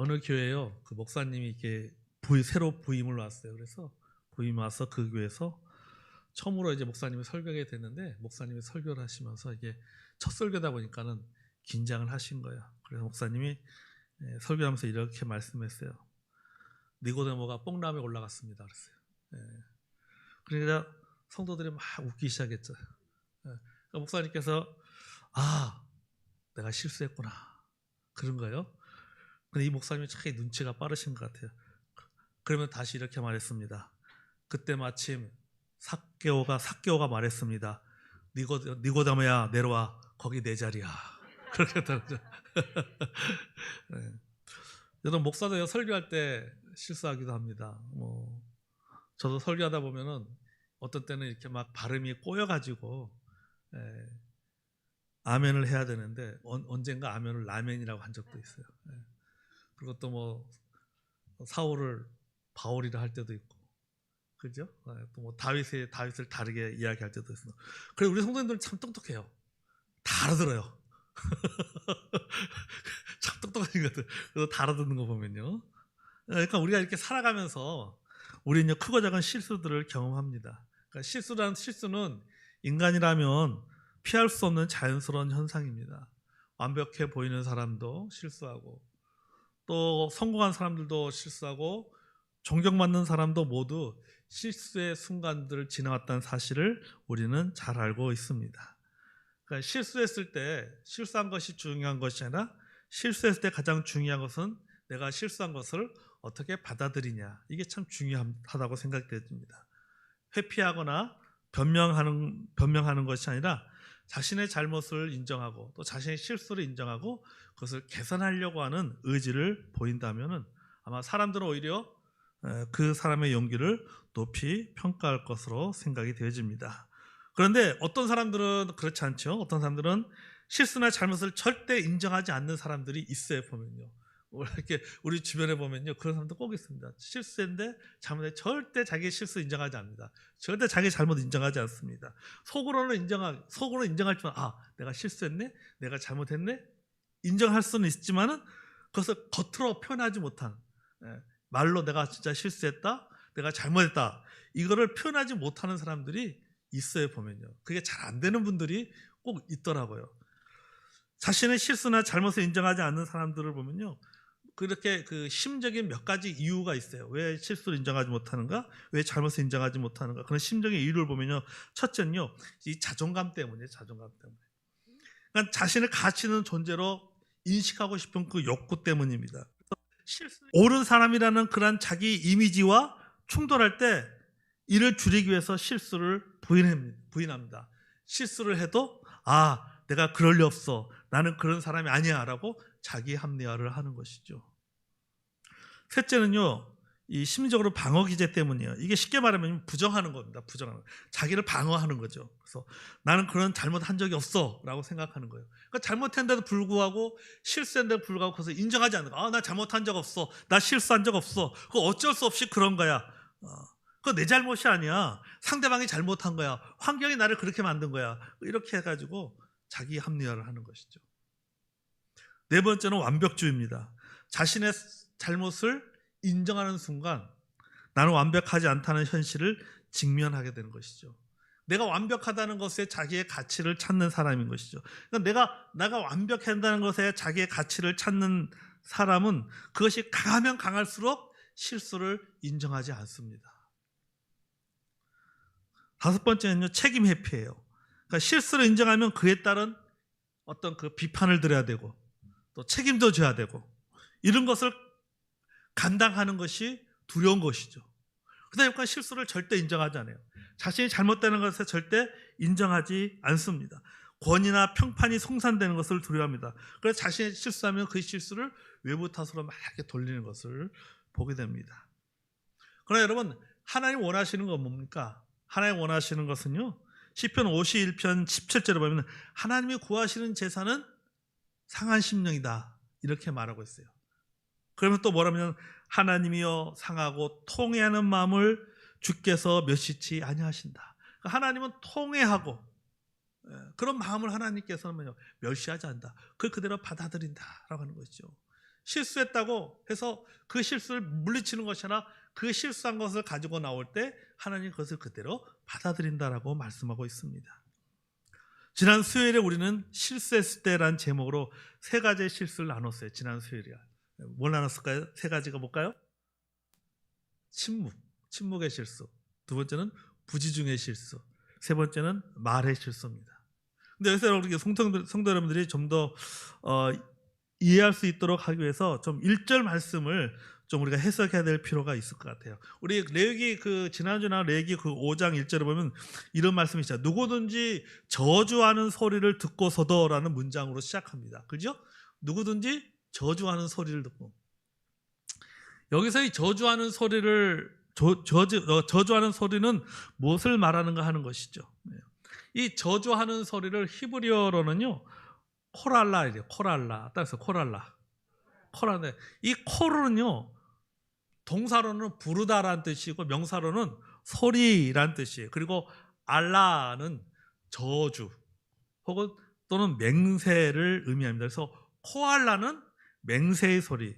어느 교회요. 그 목사님이 이렇게 부임, 새로 부임을 왔어요. 그래서 부임 와서 그 교회에서 처음으로 이제 목사님이 설교하게 됐는데 목사님이 설교를 하시면서 이게 첫 설교다 보니까는 긴장을 하신 거예요. 그래서 목사님이 예, 설교하면서 이렇게 말씀했어요. 니고데모가 뽕나무에 올라갔습니다. 그랬어요. 예. 그러니까 성도들이 막 웃기 시작했죠. 예. 그러니까 목사님께서 아 내가 실수했구나 그런 거예요. 근데 이 목사님이 참 눈치가 빠르신 것 같아요. 그러면 다시 이렇게 말했습니다. 그때 마침 사개오가 사개오가 말했습니다. 니고 니고데모야 내려와 거기 내 자리야. 그렇게 거죠. 네. 여러분 목사도 설교할 때 실수하기도 합니다. 뭐 저도 설교하다 보면은 어떤 때는 이렇게 막 발음이 꼬여가지고 예, 아멘을 해야 되는데 언, 언젠가 아멘을 라멘이라고 한 적도 있어요. 예. 그리고 또 뭐 사울을 바울이라 할 때도 있고 그죠? 예, 또뭐 다윗의 다윗을 다르게 이야기할 때도 있어. 그래 우리 성도님들은 참 똑똑해요. 다 알아들어요. 참 똑똑한 것 같아요. 그래서 다 알아듣는 거 보면요. 그러니까 우리가 이렇게 살아가면서 우리는 크고 작은 실수들을 경험합니다. 그러니까 실수라는 실수는 인간이라면 피할 수 없는 자연스러운 현상입니다. 완벽해 보이는 사람도 실수하고 또 성공한 사람들도 실수하고 존경받는 사람도 모두 실수의 순간들을 지나왔다는 사실을 우리는 잘 알고 있습니다. 그러니까 실수했을 때 실수한 것이 중요한 것이 아니라 실수했을 때 가장 중요한 것은 내가 실수한 것을 어떻게 받아들이냐 이게 참 중요하다고 생각됩니다. 회피하거나 변명하는 변명하는 것이 아니라 자신의 잘못을 인정하고 또 자신의 실수를 인정하고 그것을 개선하려고 하는 의지를 보인다면은 아마 사람들은 오히려 에, 그 사람의 용기를 높이 평가할 것으로 생각이 되어집니다. 그런데 어떤 사람들은 그렇지 않죠. 어떤 사람들은 실수나 잘못을 절대 인정하지 않는 사람들이 있어요, 보면요. 이렇게 우리 주변에 보면요. 그런 사람도 꼭 있습니다. 실수인데 잘못에 절대 자기 실수 인정하지 않습니다. 절대 자기 잘못 인정하지 않습니다. 속으로는 인정하, 속으로는 인정할지만, 아, 내가 실수했네? 내가 잘못했네? 인정할 수는 있지만은 그것을 겉으로 표현하지 못한, 예, 말로 내가 진짜 실수했다? 내가 잘못했다. 이거를 표현하지 못하는 사람들이 있어요, 보면요. 그게 잘 안 되는 분들이 꼭 있더라고요. 자신의 실수나 잘못을 인정하지 않는 사람들을 보면요. 그렇게 그 심적인 몇 가지 이유가 있어요. 왜 실수를 인정하지 못하는가? 왜 잘못을 인정하지 못하는가? 그런 심적인 이유를 보면요. 첫째는요. 이 자존감 때문이에요. 자존감 때문에. 그러니까 자신을 가치 있는 존재로 인식하고 싶은 그 욕구 때문입니다. 실수 옳은 사람이라는 그런 자기 이미지와 충돌할 때 이를 줄이기 위해서 실수를 부인합니다. 실수를 해도 아 내가 그럴 리 없어 나는 그런 사람이 아니야 라고 자기 합리화를 하는 것이죠. 셋째는요 이 심리적으로 방어 기제 때문이에요. 이게 쉽게 말하면 부정하는 겁니다. 부정하는 자기를 방어하는 거죠. 그래서 나는 그런 잘못한 적이 없어 라고 생각하는 거예요. 그러니까 잘못했는데도 불구하고 실수했는데도 불구하고 그래서 인정하지 않는 거. 아나 잘못한 적 없어. 나 실수한 적 없어. 그거 어쩔 수 없이 그런 거야. 어. 그거 내 잘못이 아니야. 상대방이 잘못한 거야. 환경이 나를 그렇게 만든 거야. 이렇게 해가지고 자기 합리화를 하는 것이죠. 네 번째는 완벽주의입니다. 자신의 잘못을 인정하는 순간 나는 완벽하지 않다는 현실을 직면하게 되는 것이죠. 내가 완벽하다는 것에 자기의 가치를 찾는 사람인 것이죠. 그러니까 내가 내가 완벽한다는 것에 자기의 가치를 찾는 사람은 그것이 강하면 강할수록 실수를 인정하지 않습니다. 다섯 번째는요, 책임 회피예요. 그러니까 실수를 인정하면 그에 따른 어떤 그 비판을 들어야 되고 또 책임도 져야 되고 이런 것을 감당하는 것이 두려운 것이죠. 그러니까 실수를 절대 인정하지 않아요. 자신이 잘못되는 것에 절대 인정하지 않습니다. 권위나 평판이 송산되는 것을 두려워합니다. 그래서 자신이 실수하면 그 실수를 외부 탓으로 막 돌리는 것을 보게 됩니다. 그러나 여러분 하나님 원하시는 건 뭡니까? 하나님 원하시는 것은요. 시편 51편 17절에 보면 하나님이 구하시는 제사는 상한 심령이다. 이렇게 말하고 있어요. 그러면 또 뭐라면 하나님이여 상하고 통회하는 마음을 주께서 멸시치 아니하신다. 그러니까 하나님은 통회하고 예, 그런 마음을 하나님께서는 멸시하지 않는다. 그걸 그대로 받아들인다라고 하는 것이죠. 실수했다고 해서 그 실수를 물리치는 것이 아니라 그 실수한 것을 가지고 나올 때 하나님 그것을 그대로 받아들인다라고 말씀하고 있습니다. 지난 수요일에 우리는 실수했을 때란 제목으로 세 가지의 실수를 나눴어요. 지난 수요일에. 뭘 나눴을까요? 세 가지가 뭘까요? 침묵, 침묵의 실수. 두 번째는 부지중의 실수. 세 번째는 말의 실수입니다. 근데 여기서 우리 성도, 성도 여러분들이 좀더 어, 이해할 수 있도록 하기 위해서 좀 1절 말씀을 좀 우리가 해석해야 될 필요가 있을 것 같아요. 우리 레기 그 지난주 나 레기 그 5장 1절에 보면 이런 말씀이 있죠. 누구든지 저주하는 소리를 듣고서도라는 문장으로 시작합니다. 그죠? 누구든지 저주하는 소리를 듣고 여기서 이 저주하는 소리를 저, 저주, 어, 저주하는 소리는 무엇을 말하는가 하는 것이죠. 네. 이 저주하는 소리를 히브리어로는요 코랄라 이래요. 코랄라 따라서 코랄라 코랄라 이 코르는요 동사로는 부르다라는 뜻이고 명사로는 소리라는 뜻이에요. 그리고 알라는 저주 혹은 또는 맹세를 의미합니다. 그래서 코알라는 맹세의 소리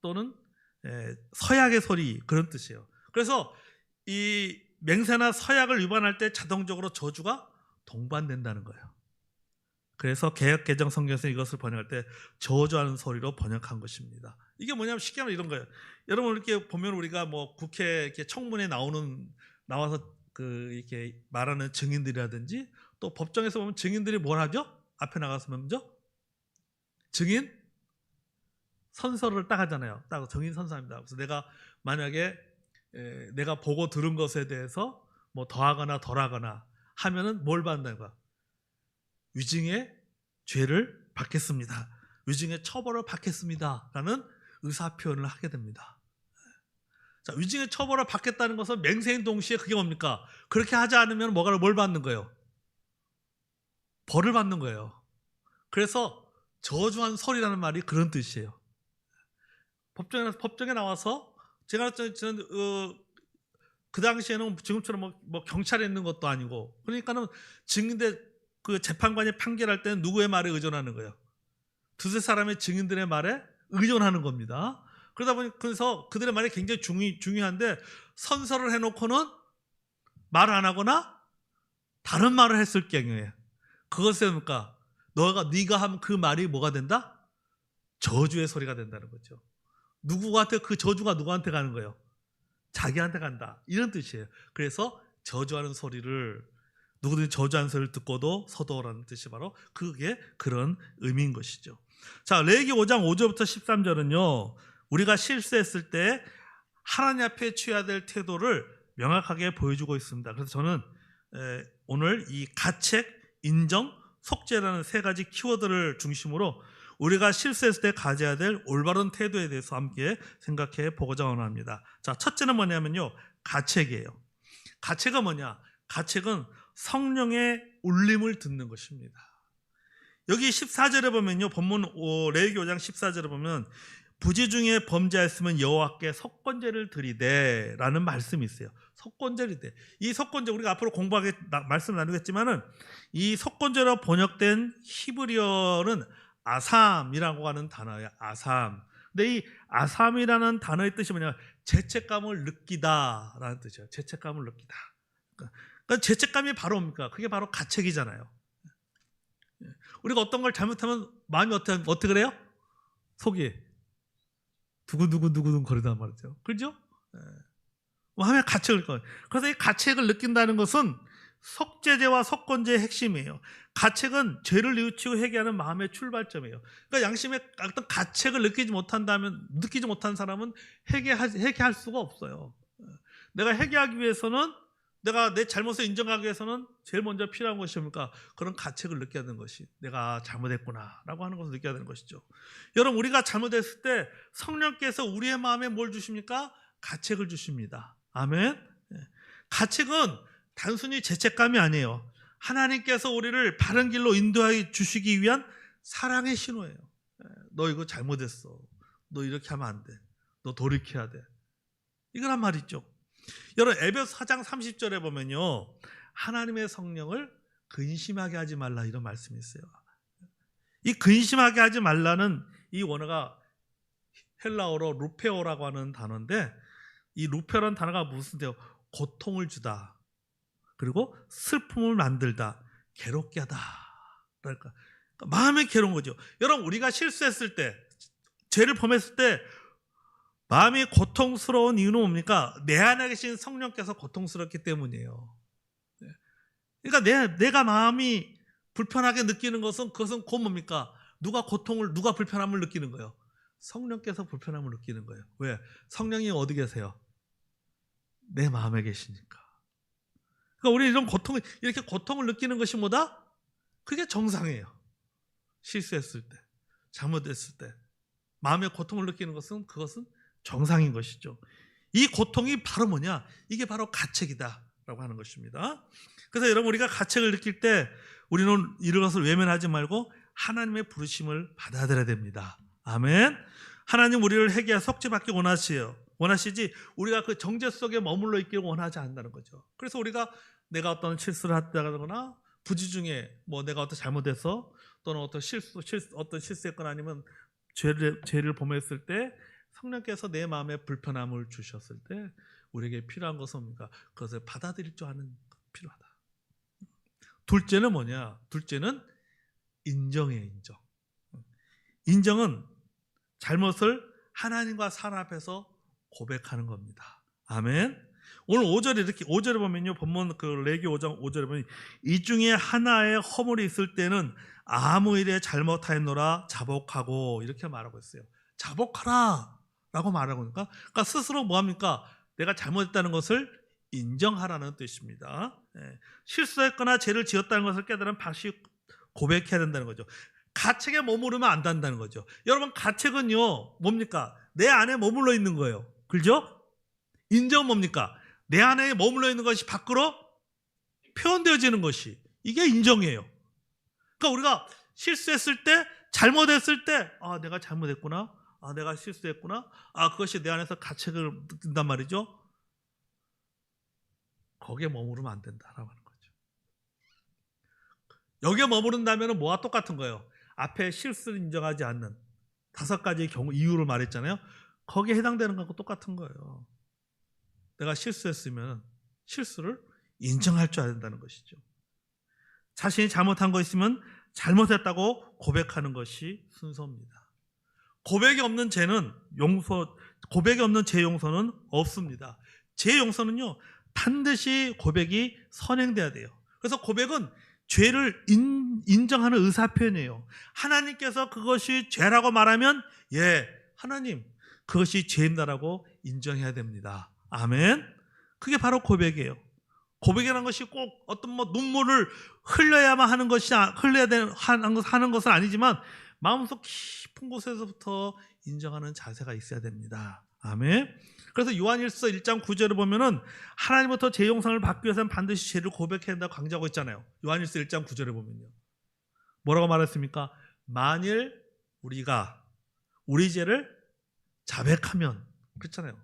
또는 에, 서약의 소리 그런 뜻이에요. 그래서 이 맹세나 서약을 위반할 때 자동적으로 저주가 동반된다는 거예요. 그래서 개혁 개정 성경에서 이것을 번역할 때 저주하는 소리로 번역한 것입니다. 이게 뭐냐면 쉽게 하면 이런 거예요. 여러분 이렇게 보면 우리가 뭐 국회 이렇게 청문회 나오는 나와서 그 이렇게 말하는 증인들이라든지 또 법정에서 보면 증인들이 뭘 하죠? 앞에 나가서 먼저 증인 선서를 딱 하잖아요. 딱 증인 선서합니다. 그래서 내가 만약에 에, 내가 보고 들은 것에 대해서 뭐 더하거나 덜하거나 하면은 뭘 받는다는 거야? 위증의 죄를 받겠습니다. 위증의 처벌을 받겠습니다.라는 의사 표현을 하게 됩니다. 자, 위증의 처벌을 받겠다는 것은 맹세인 동시에 그게 뭡니까? 그렇게 하지 않으면 뭐가 뭘 받는 거예요? 벌을 받는 거예요. 그래서 저주한 소리라는 말이 그런 뜻이에요. 법정에 법정에 나와서 제가 저는 어, 그 당시에는 지금처럼 뭐, 뭐 경찰에 있는 것도 아니고 그러니까는 증인들 그 재판관이 판결할 때는 누구의 말에 의존하는 거예요? 두세 사람의 증인들의 말에 의존하는 겁니다. 그러다 보니 그래서 그들의 말이 굉장히 중요, 중요한데 선서를 해놓고는 말을 안 하거나 다른 말을 했을 경우에 그것은 뭡니까? 너가 네가 하면 그 말이 뭐가 된다? 저주의 소리가 된다는 거죠. 누구한테 그 저주가 누구한테 가는 거예요? 자기한테 간다. 이런 뜻이에요. 그래서 저주하는 소리를 누구든지 저주하는 소리를 듣고도 서도라는 뜻이 바로 그게 그런 의미인 것이죠. 자, 레기 5장 5절부터 13절은요. 우리가 실수했을 때 하나님 앞에 취해야 될 태도를 명확하게 보여주고 있습니다. 그래서 저는 에, 오늘 이 가책, 인정, 속죄라는 세 가지 키워드를 중심으로 우리가 실수했을 때 가져야 될 올바른 태도에 대해서 함께 생각해 보고자 원합니다. 자, 첫째는 뭐냐면요. 가책이에요. 가책은 뭐냐? 가책은 성령의 울림을 듣는 것입니다. 여기 14절에 보면요. 본문 레위기 5장 14절에 보면 부지 중에 범죄하였으면 여호와께 석권제를 드리되라는 말씀이 있어요. 석권제를 돼. 이 석권제 우리가 앞으로 공부하게 말씀 나누겠지만은 이 석권제로 번역된 히브리어는 아삼이라고 하는 단어예요. 아삼. 근데 이 아삼이라는 단어의 뜻이 뭐냐? 죄책감을 느끼다라는 뜻이에요. 죄책감을 느끼다. 그러니까 그러니까 죄책감이 바로 뭡니까? 그게 바로 가책이잖아요. 우리가 어떤 걸 잘못하면 마음이 어떻게, 어떻게 그래요? 속이 두근두근두근 거리단 말이죠. 그죠? 뭐 하면 가책을 거 그래서 이 가책을 느낀다는 것은 속죄제와 속건제의 핵심이에요. 가책은 죄를 뉘우치고 회개하는 마음의 출발점이에요. 그러니까 양심에 어떤 가책을 느끼지 못한다면 느끼지 못한 사람은 회개할, 회개할 수가 없어요. 내가 회개하기 위해서는 내가 내 잘못을 인정하기 위해서는 제일 먼저 필요한 것이 뭡니까? 그런 가책을 느껴야 되는 것이 내가 잘못했구나라고 하는 것을 느껴야 되는 것이죠. 여러분 우리가 잘못했을 때 성령께서 우리의 마음에 뭘 주십니까? 가책을 주십니다. 아멘. 예. 가책은 단순히 죄책감이 아니에요. 하나님께서 우리를 바른 길로 인도해 주시기 위한 사랑의 신호예요. 예. 너 이거 잘못했어. 너 이렇게 하면 안 돼. 너 돌이켜야 돼. 이거란 말이죠. 여러분 에베소 4장 30절에 보면요. 하나님의 성령을 근심하게 하지 말라 이런 말씀이 있어요. 이 근심하게 하지 말라는 이 원어가 헬라어로 루페오라고 하는 단어인데 이 루페라는 단어가 무슨 뜻이요? 고통을 주다. 그리고 슬픔을 만들다. 괴롭게 하다. 그러니까 마음이 괴로운 거죠. 여러분 우리가 실수했을 때 죄를 범했을 때 마음이 고통스러운 이유는 뭡니까? 내 안에 계신 성령께서 고통스럽기 때문이에요. 네. 그러니까 내, 내가 마음이 불편하게 느끼는 것은 그것은 곧 뭡니까? 누가 고통을, 누가 불편함을 느끼는 거예요? 성령께서 불편함을 느끼는 거예요. 왜? 성령이 어디 계세요? 내 마음에 계시니까. 그러니까 우리 이런 고통을, 이렇게 고통을 느끼는 것이 뭐다? 그게 정상이에요. 실수했을 때, 잘못했을 때. 마음의 고통을 느끼는 것은 그것은 정상인 것이죠. 이 고통이 바로 뭐냐? 이게 바로 가책이다라고 하는 것입니다. 그래서 여러분 우리가 가책을 느낄 때 우리는 이런 것을 외면하지 말고 하나님의 부르심을 받아들여야 됩니다. 아멘. 하나님 우리를 회개와 속죄받기 원하시요. 원하시지 우리가 그 정죄 속에 머물러 있기를 원하지 않는다는 거죠. 그래서 우리가 내가 어떤 실수를 했다거나 부지 중에 뭐 내가 어떤 잘못해서 또는 어떤 실수, 실수 어떤 실수했거나 아니면 죄를 죄를 범했을 때 성령께서 내 마음에 불편함을 주셨을 때 우리에게 필요한 것은 뭡니까? 그것을 받아들일 줄 아는 것 필요하다. 둘째는 뭐냐? 둘째는 인정이에요, 인정. 인정은 잘못을 하나님과 사람 앞에서 고백하는 겁니다. 아멘. 오늘 5절에 이렇게 5절에 보면요. 본문 그 레기 5장 5절에 보면 이 중에 하나의 허물이 있을 때는 아무 일에 잘못하였노라 자복하고 이렇게 말하고 있어요. 자복하라 라고 말하고 있으니까 그러니까 스스로 뭐 합니까? 내가 잘못했다는 것을 인정하라는 뜻입니다. 예. 실수했거나 죄를 지었다는 것을 깨달은 반드시 고백해야 된다는 거죠. 가책에 머무르면 안 된다는 거죠. 여러분 가책은요 뭡니까? 내 안에 머물러 있는 거예요. 그죠? 인정 뭡니까? 내 안에 머물러 있는 것이 밖으로 표현되어지는 것이 이게 인정이에요. 그러니까 우리가 실수했을 때 잘못했을 때 아 내가 잘못했구나. 아 내가 실수했구나. 아 그것이 내 안에서 가책을 느낀단 말이죠. 거기에 머무르면 안 된다라고 하는 거죠. 여기에 머무른다면 뭐와 똑같은 거예요. 앞에 실수를 인정하지 않는 다섯 가지의 경우 이유를 말했잖아요. 거기에 해당되는 것과 똑같은 거예요. 내가 실수했으면 실수를 인정할 줄 알아야 된다는 것이죠. 자신이 잘못한 거 있으면 잘못했다고 고백하는 것이 순서입니다. 고백이 없는 죄는 용서, 고백이 없는 죄 용서는 없습니다. 죄 용서는요, 반드시 고백이 선행돼야 돼요. 그래서 고백은 죄를 인, 인정하는 의사 표현이에요. 하나님께서 그것이 죄라고 말하면, 예, 하나님, 그것이 죄입니다라고 인정해야 됩니다. 아멘. 그게 바로 고백이에요. 고백이라는 것이 꼭 어떤 뭐 눈물을 흘려야만 하는 것이 흘려야 되는 하는 것은 아니지만 마음속 깊은 곳에서부터 인정하는 자세가 있어야 됩니다. 아멘. 그래서 요한일서 1장 9절을 보면은 하나님부터 제 용상을 받기 위해서는 반드시 죄를 고백해야 한다고 강조하고 있잖아요. 요한일서 1장 9절을 보면요. 뭐라고 말했습니까? 만일 우리가 우리 죄를 자백하면 그렇잖아요.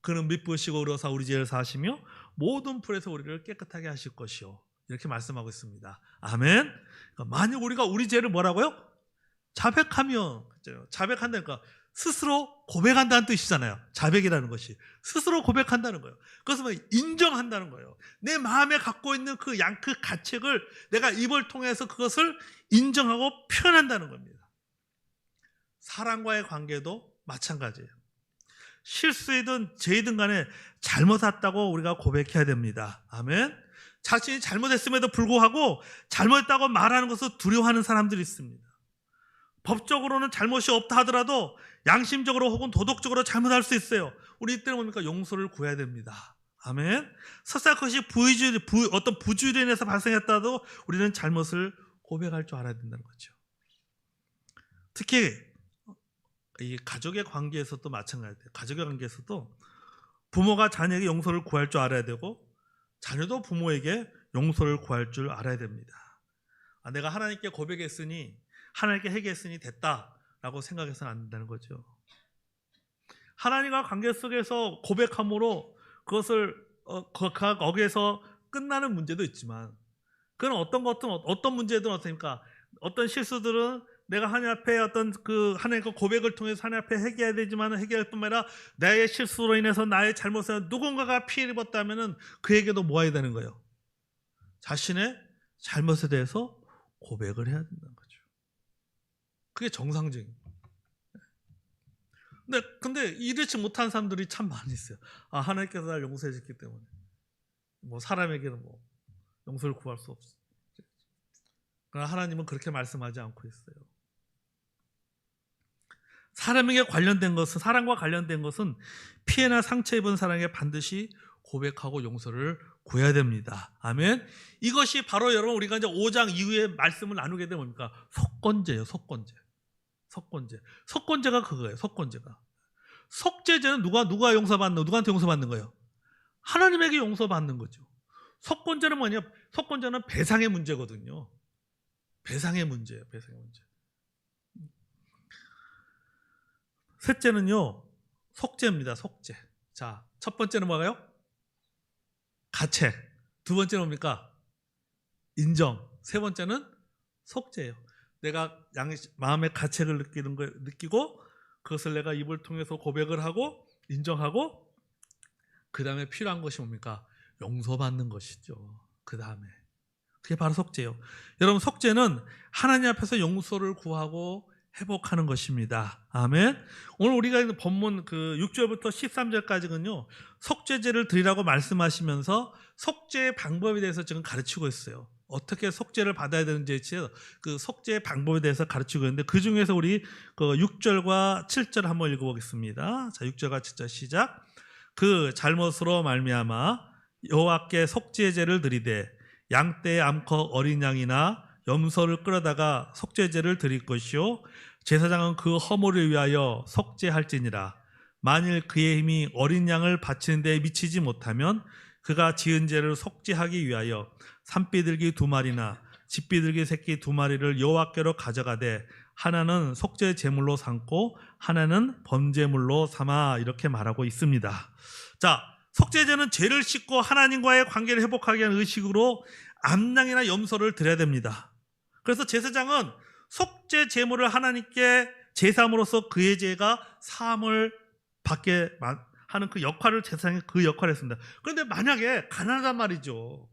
그는 미쁘시고 의로사 우리 죄를 사시며 모든 풀에서 우리를 깨끗하게 하실 것이요. 이렇게 말씀하고 있습니다. 아멘. 그러니까 만약 우리가 우리 죄를 뭐라고요? 자백하면? 자백한다니까 스스로 고백한다는 뜻이잖아요. 자백이라는 것이 스스로 고백한다는 거예요. 그것은 뭐 인정한다는 거예요. 내 마음에 갖고 있는 그양그 가책을 내가 입을 통해서 그것을 인정하고 표현한다는 겁니다. 사랑과의 관계도 마찬가지예요. 실수이든 죄이든 간에 잘못했다고 우리가 고백해야 됩니다. 아멘. 자신이 잘못했음에도 불구하고 잘못했다고 말하는 것을 두려워하는 사람들이 있습니다. 법적으로는 잘못이 없다 하더라도 양심적으로 혹은 도덕적으로 잘못할 수 있어요. 우리 이때는 뭡니까? 용서를 구해야 됩니다. 아멘. 설사 그것이 부의주, 부, 어떤 부주의로 인해서 발생했다도 우리는 잘못을 고백할 줄 알아야 된다는 거죠. 특히 이 가족의 관계에서도 마찬가지예요. 가족의 관계에서도 부모가 자녀에게 용서를 구할 줄 알아야 되고 자녀도 부모에게 용서를 구할 줄 알아야 됩니다. 아, 내가 하나님께 고백했으니 하나님께 회개했으니 됐다라고 생각해서는 안 된다는 거죠. 하나님과 관계 속에서 고백함으로 그것을 어, 거기에서 끝나는 문제도 있지만 그건 어떤 것든 어떤 문제든 어떻습니까? 어떤 실수들은 내가 하나님 앞에 어떤 그 하나님과 고백을 통해서 하나님 앞에 회개해야 되지만 회개할 뿐만 아니라 나의 실수로 인해서 나의 잘못에 누군가가 피해를 입었다면은 그에게도 모아야 되는 거예요. 자신의 잘못에 대해서 고백을 해야 된다는 거죠. 그게 정상적인. 근데 근데 이렇지 못한 사람들이 참 많이 있어요. 아 하나님께서 날 용서해 줬기 때문에 뭐 사람에게는 뭐 용서를 구할 수 없어. 그러나 하나님은 그렇게 말씀하지 않고 있어요. 사람에게 관련된 것은 사람과 관련된 것은 피해나 상처 입은 사람에게 반드시 고백하고 용서를 구해야 됩니다. 아멘. 이것이 바로 여러분 우리가 이제 5장 이후에 말씀을 나누게 되면 뭡니까? 속건제예요. 속건제. 속건제. 속건제가 그거예요. 속건제가. 속죄제는 누가 누가 용서받는 누구한테 용서받는 거예요? 하나님에게 용서받는 거죠. 속건제는 뭐냐? 속건제는 배상의 문제거든요. 배상의 문제예요. 배상의 문제. 셋째는요. 속죄입니다. 속죄. 자, 첫 번째는 뭐가요? 가책. 두 번째는 뭡니까? 인정. 세 번째는 속죄예요. 내가 양 마음의 가책을 느끼는 거 느끼고 그것을 내가 입을 통해서 고백을 하고 인정하고 그 다음에 필요한 것이 뭡니까? 용서받는 것이죠. 그 다음에 그게 바로 속죄요. 여러분 속죄는 하나님 앞에서 용서를 구하고 회복하는 것입니다. 아멘. 오늘 우리가 있는 본문 그 6절부터 13절까지는요. 속죄제를 드리라고 말씀하시면서 속죄의 방법에 대해서 지금 가르치고 있어요. 어떻게 속죄를 받아야 되는지에 그 속죄의 방법에 대해서 가르치고 있는데 그 중에서 우리 그 6절과 7절 한번 읽어보겠습니다. 자, 6절과 7절 시작. 그 잘못으로 말미암아 여호와께 속죄제를 드리되 양떼 암컷 어린 양이나 염소를 끌어다가 속죄제를 드릴 것이요 제사장은 그 허물을 위하여 속죄할지니라 만일 그의 힘이 어린 양을 바치는 데 미치지 못하면 그가 지은 죄를 속죄하기 위하여 산비둘기 두 마리나 집비둘기 새끼 두 마리를 여호와께로 가져가되 하나는 속죄 제물로 삼고 하나는 번제물로 삼아 이렇게 말하고 있습니다. 자, 속죄제는 죄를 씻고 하나님과의 관계를 회복하기 위한 의식으로 암양이나 염소를 드려야 됩니다. 그래서 제사장은 속죄 제물을 하나님께 제삼으로서 그의 죄가 사함을 받게 하는 그 역할을 제사장이 그 역할을 했습니다. 그런데 만약에 가난하단 말이죠.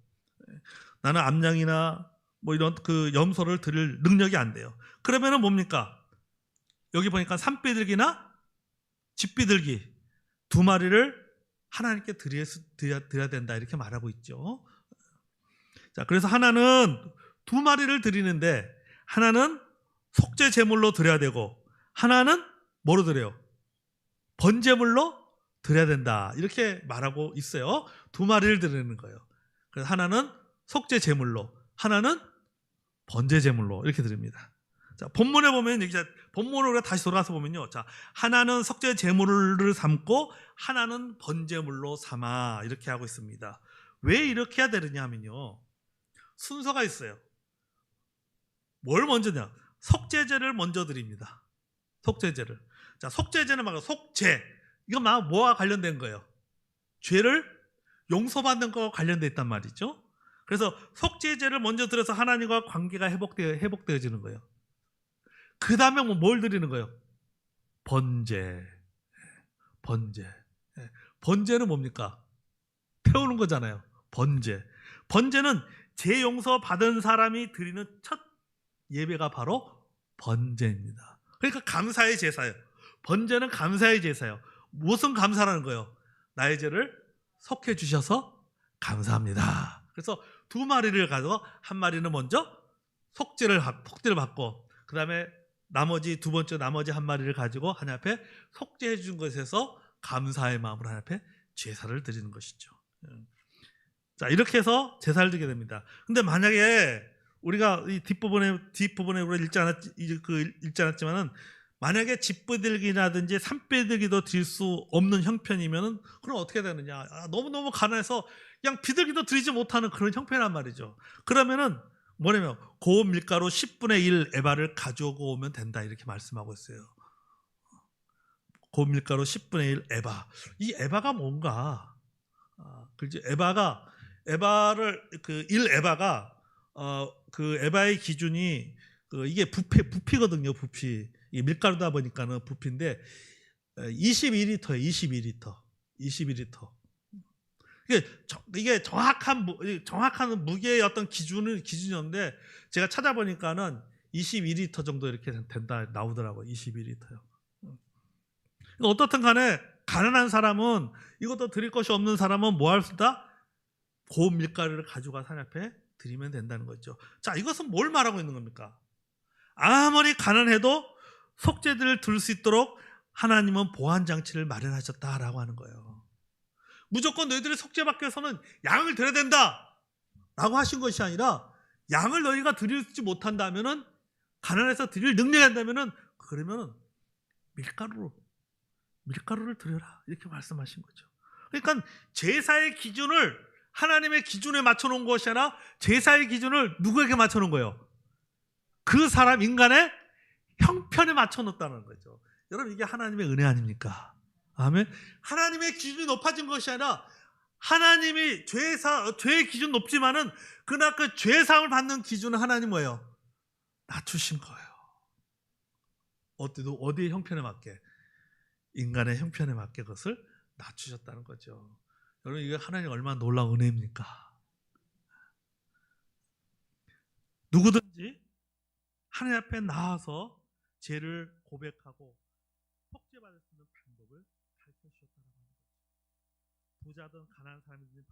나는 암양이나 뭐 이런 그 염소를 드릴 능력이 안 돼요. 그러면은 뭡니까? 여기 보니까 산비둘기나 집비둘기 두 마리를 하나님께 드려야, 드려야 된다 이렇게 말하고 있죠. 자, 그래서 하나는 두 마리를 드리는데 하나는 속죄 제물로 드려야 되고 하나는 뭐로 드려요? 번제물로 드려야 된다. 이렇게 말하고 있어요. 두 마리를 드리는 거예요. 그래서 하나는 속죄 제물로, 하나는 번제 제물로 이렇게 드립니다. 자, 본문에 보면 여기 본문으로 우리가 다시 돌아가서 보면요. 자, 하나는 속죄 제물을 삼고 하나는 번제물로 삼아 이렇게 하고 있습니다. 왜 이렇게 해야 되느냐 하면요. 순서가 있어요. 뭘 먼저냐? 속죄제를 먼저 드립니다. 속죄제를. 자, 속죄제는 막 속죄. 이거 막 뭐와 관련된 거예요? 죄를 용서받는 거와 관련돼 있단 말이죠. 그래서 속죄제를 먼저 들어서 하나님과 관계가 회복되어 회복되어지는 거예요. 그 다음에 뭐뭘 드리는 거예요? 번제. 번제. 번제는 뭡니까? 태우는 거잖아요. 번제. 번제는 제 용서 받은 사람이 드리는 첫 예배가 바로 번제입니다. 그러니까 감사의 제사예요. 번제는 감사의 제사예요. 무슨 감사라는 거예요? 나의 죄를 속해 주셔서 감사합니다. 그래서 두 마리를 가서 한 마리는 먼저 속죄를 속죄를 받고 그 다음에 나머지 두 번째 나머지 한 마리를 가지고 하나님 앞에 속죄해 준 것에서 감사의 마음으로 하나님 앞에 제사를 드리는 것이죠. 자 이렇게 해서 제사를 드리게 됩니다. 근데 만약에 우리가 이 뒷부분에 뒷부분에 우리가 읽지 않았 그 읽지 않았지만은 만약에 집부들기라든지 산비들기도 드릴 수 없는 형편이면은 그럼 어떻게 되느냐? 아, 너무 너무 가난해서 그냥 비둘기도 드리지 못하는 그런 형편이란 말이죠. 그러면은 뭐냐면 고운 밀가루 10분의 1 에바를 가져오고 오면 된다 이렇게 말씀하고 있어요. 고운 밀가루 10분의 1 에바. 이 에바가 뭔가? 아, 그지 에바가 에바를 그 1 에바가 어, 그 에바의 기준이 그 이게 부피 부피거든요. 부피. 이 밀가루다 보니까는 부피인데 22리터예요. 22리터. 22리터. 이게 저- 이게 정확한 무- 정확한 무게의 어떤 기준은 기준이었는데 제가 찾아보니까는 22리터 정도 이렇게 된다 나오더라고요. 22리터요. 어떻든 간에 가난한 사람은 이것도 드릴 것이 없는 사람은 뭐 할수 있다? 고운 밀가루를 가져가 하나님 앞에 드리면 된다는 거죠. 자, 이것은 뭘 말하고 있는 겁니까? 아무리 가난해도 속죄들을 들 수 있도록 하나님은 보안 장치를 마련하셨다라고 하는 거예요. 무조건 너희들이 속죄받기 위해서는 양을 드려야 된다라고 하신 것이 아니라 양을 너희가 드리지 못한다면은 가난해서 드릴 능력이 한다면은 그러면은 밀가루로 밀가루를 드려라 이렇게 말씀하신 거죠. 그러니까 제사의 기준을 하나님의 기준에 맞춰 놓은 것이 아니라 제사의 기준을 누구에게 맞춰 놓은 거예요? 그 사람 인간의 형편에 맞춰 놓았다는 거죠. 여러분 이게 하나님의 은혜 아닙니까? 아멘. 하나님의 기준이 높아진 것이 아니라 하나님이 죄사 죄의 기준 높지만은 그나 그 죄상을 받는 기준은 하나님 뭐예요? 낮추신 거예요. 어디도 어디의 형편에 맞게 인간의 형편에 맞게 그것을 낮추셨다는 거죠. 여러분 이게 하나님 얼마나 놀라운 은혜입니까? 누구든지 하나님 앞에 나와서 죄를 고백하고 속죄받을 수 있는 방법을 가르쳐 주셨다는 거죠. 부자든 가난한 사람이든